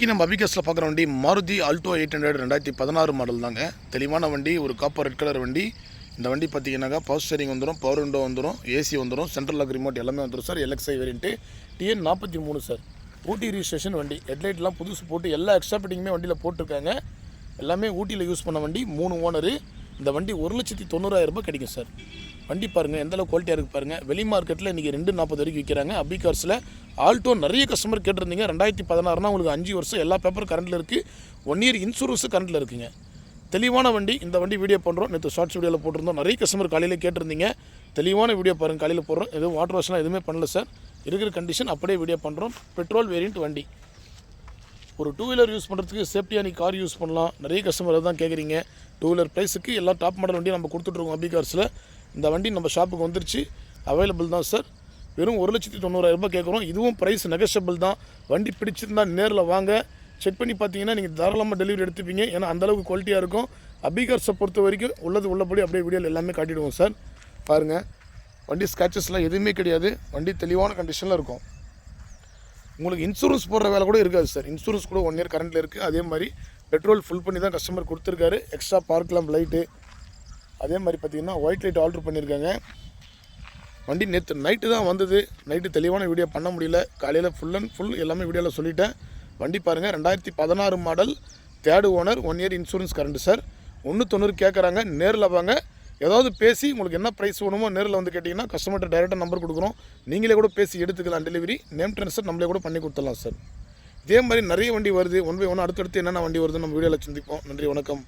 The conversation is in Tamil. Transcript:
இன்றைக்கி நம்ம அபிகஸில் பார்க்குற வண்டி மாருதி ஆல்டோ எயிட் ஹண்ட்ரட் ரெண்டாயிரத்தி பதினாறு மாடல் தாங்க. தெளிவான வண்டி ஒரு காப்பர் ரெட் கலர் வண்டி. இந்த வண்டி பார்த்தீங்கன்னாக்கா பவர் ஸ்டேரிங் வந்துடும் பவர் விண்டோ வந்துடும் ஏசி வந்துடும் சென்ட்ரல் லாக் ரிமோட் எல்லாமே வந்துடும் சார் எல்எக்ஸ்ஐ வேரியன்ட்டு டிஎன் நாற்பத்தி மூணு சார் ஊட்டி ரிஜிஸ்ட்ரேஷன் வண்டி. ஹெட்லைட்லாம் புதுசு போட்டு எல்லா எக்ஸ்ட்ரா ஃபிட்டிங்குமே வண்டியில் போட்டிருக்காங்க. எல்லாமே ஊட்டியில் யூஸ் பண்ண வண்டி மூணு ஓனரு இந்த வண்டி ஒரு லட்சத்தி தொண்ணூறாயிரம் ரூபாய் கிடைக்கும் சார். வண்டி பாருங்கள் எந்த குவாலிட்டியாக இருக்குது பாருங்கள் வெளி மார்க்கெட்டில் இன்றைக்கி ரெண்டு நாற்பது வரைக்கும் விற்கிறாங்க. அபி கார்ஸில் ஆல்டோ நிறைய கஸ்டமர் கேட்டிருந்தீங்க. ரெண்டாயிரத்தி பதினாறுனா உங்களுக்கு அஞ்சு வருஷம் எல்லா பேப்பரும் கரண்டில் இருக்குது ஒன் இயர் இன்சூரன்ஸு கரண்டில் இருக்குங்க. தெளிவான வண்டி இந்த வண்டி வீடியோ பண்ணுறோம் நேற்று ஷார்ட்ஸ் வீடியோவில் போட்டிருந்தோம். நிறைய கஸ்டமர் காலையில் கேட்டிருந்தீங்க. தெளிவான வீடியோ பாருங்கள் காலையில் போடுறோம். எதுவும் வாட்டர் வாஷ்லாம் எதுவுமே பண்ணல சார். இருக்கிற கண்டிஷன் அப்படியே வீடியோ பண்ணுறோம் பெட்ரோல் வேரியண்ட் வண்டி. ஒரு டூ வீலர் யூஸ் பண்ணுறதுக்கு சேஃப்டியாக நீ கார் யூஸ் பண்ணலாம். நிறைய கஸ்டமர் தான் கேட்குறீங்க டூ வீலர் ப்ரைஸுக்கு எல்லா டாப் மாடல் வண்டியும் நம்ம கொடுத்துட்ருக்கோம் அபி கார்ஸில் இந்த வண்டி நம்ம ஷாப்புக்கு வந்துருச்சு. அவைலபிள் தான் சார் வெறும் ஒரு லட்சத்தி தொண்ணூறாயிரரூபா கேட்குறோம் இதுவும் ப்ரைஸ் நெகஷபிள் தான். வண்டி பிடிச்சிருந்தா நேரில் வாங்க. செக் பண்ணி பார்த்தீங்கன்னா நீங்கள் தாராளமாக டெலிவரி எடுத்துப்பீங்க. ஏன்னா அந்தளவுக்கு குவாலிட்டியாக இருக்கும். அபிகார்ஸை பொறுத்த வரைக்கும் உள்ளது உள்ளபடி அப்படியே வீடியோவில் எல்லாமே காட்டிடுவோம் சார் பாருங்கள் வண்டி ஸ்க்ராச்சஸ்லாம் எதுவுமே கிடையாது. வண்டி தெளிவான கண்டிஷனில் இருக்கும். உங்களுக்கு இன்சூரன்ஸ் போடுற வேலை கூட இருக்காது சார் இன்சூரன்ஸ் கூட ஒன் இயர் கரண்ட்டில் இருக்குது அதே மாதிரி பெட்ரோல் ஃபுல் பண்ணி தான் கஸ்டமர் கொடுத்துருக்காரு. எக்ஸ்ட்ரா பார்க் லேம்ப் லைட்டு அதே மாதிரி பார்த்தீங்கன்னா ஒயிட் லைட் ஆர்டர் பண்ணியிருக்காங்க வண்டி நேற்று நைட்டு தான் வந்தது. நைட்டு தெளிவான வீடியோ பண்ண முடியல. காலையில் ஃபுல் அண்ட் ஃபுல் எல்லாமே வீடியோவில் சொல்லிட்டேன். வண்டி பாருங்கள் ரெண்டாயிரத்தி பதினாறு model third owner one year insurance current sir ஒன்று தொண்ணூறு கேட்குறாங்க நேரில் வாங்க. ஏதாவது பேசி உங்களுக்கு என்ன ப்ரைஸ் வேணுமோ நேரில் வந்து கேட்டிங்கன்னா கஸ்டமர்கிட்ட டேரெக்டாக நம்பர் கொடுக்குறோம். நீங்களே கூட பேசி எடுத்துக்கலாம் டெலிவரி நேம் ட்ரான்ஸ்ஃபர் நம்மளே கூட பண்ணி கொடுத்துடலாம் சார் இதே மாதிரி நிறைய வண்டி வருது. ஒன் பை ஒன் அடுத்தடுத்து என்னென்ன வண்டி வருதுன்னு நம்ம வீடியோவில் சந்திப்போம். நன்றி வணக்கம்.